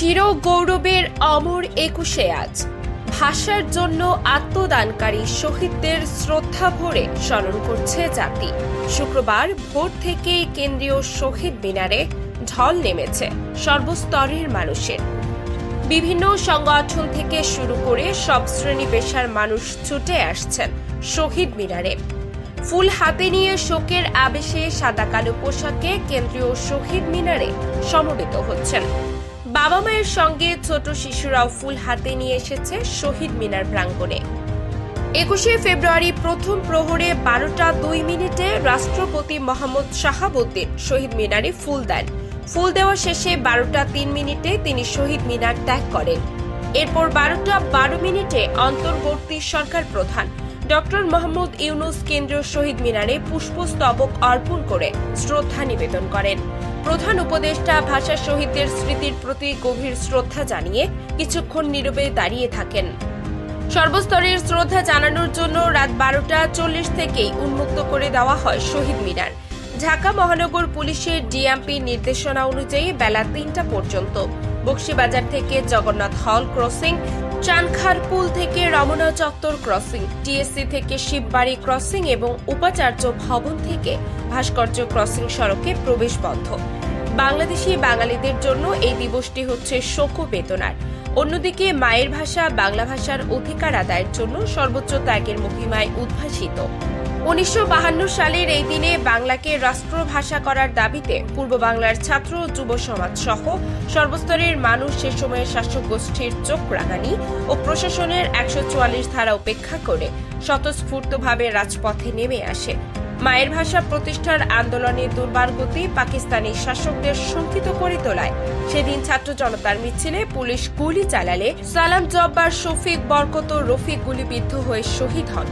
চির গৌরবের অমর একুশে আজ। ভাষার জন্য আত্মদানকারী শহীদদের শ্রদ্ধা ভরে স্মরণ করছে জাতি। শুক্রবার ভোর থেকেই কেন্দ্রীয় শহীদ মিনারে ঢল নেমেছে সর্বস্তরের মানুষের। বিভিন্ন সংগঠন থেকে শুরু করে সব শ্রেণি পেশার মানুষ ছুটে আসছেন শহীদ মিনারে। ফুল হাতে নিয়ে শোকের আবেশে সাদা কালো পোশাকে কেন্দ্রীয় শহীদ মিনারে সমবেত হচ্ছেন। বাবা মায়ের সঙ্গে ছোট শিশুরাও ফুল হাতে নিয়ে এসেছে শহীদ মিনার প্রাঙ্গণে। একুশে ফেব্রুয়ারি প্রথম প্রহরে বারোটা দুই মিনিটে রাষ্ট্রপতি মোহাম্মদ শাহাবুদ্দিন শহীদ মিনারে ফুল দেন। ফুল দেওয়া শেষে বারোটা তিন মিনিটে তিনি শহীদ মিনার ত্যাগ করেন। এরপর বারোটা বারো মিনিটে অন্তর্বর্তী সরকার প্রধান ডক্টর মোহাম্মদ ইউনুস কেন্দ্রীয় শহীদ মিনারে পুষ্পস্তবক অর্পণ করে শ্রদ্ধা নিবেদন করেন। প্রধান উপদেষ্টা ভাষা শহীদদের স্মৃতির প্রতি গভীর শ্রদ্ধা জানিয়ে কিছুক্ষণ নীরবে দাঁড়িয়ে থাকেন। সর্বস্তরের শ্রদ্ধা জানানোর জন্য রাত বারোটা চল্লিশ থেকেই উন্মুক্ত করে দেওয়া হয় শহীদ মিনার। ঢাকা মহানগর পুলিশের ডিএমপি নির্দেশনা অনুযায়ী বেলা তিনটা পর্যন্ত। বক্সিবাজার থেকে জগন্নাথ হল ক্রসিং চানখারপুল থেকে রমনা চত্বর ক্রসিং। টিএসসি থেকে শিববাড়ি ক্রসিং এবং উপাচার্য ভবন থেকে ভাস্কর্য ক্রসিং সড়কে প্রবেশ বন্ধ। বাংলাদেশি বাঙালিদের জন্য এই দিবসটি হচ্ছে শোক বেতনার অন্যদিকে মায়ের ভাষা, বাংলা ভাষার অধিকার আদায়ের জন্য সর্বোচ্চ ত্যাগের মহিমায় উদ্ভাসিত। উনিশশো সালের এই দিনে বাংলাকে রাষ্ট্রভাষা করার দাবিতে পূর্ব বাংলার ছাত্র যুব সমাজ সহ সর্বস্তরের মানুষ সে সময়ের শাসক গোষ্ঠীর চোখ রাঙানি ও প্রশাসনের একশো চুয়াল্লিশ ধারা উপেক্ষা করে স্বতঃস্ফূর্তভাবে রাজপথে নেমে আসে। মায়ের ভাষা প্রতিষ্ঠার আন্দোলনে দুর্বার গতি পাকিস্তানি শাসকদের শঙ্কিত করে তোলায়। সেদিন ছাত্র জনতার মিছিলে পুলিশ গুলি চালালে সালাম জব্বার শফিক বরকত রফিক গুলিবিদ্ধ হয়ে শহীদ হন।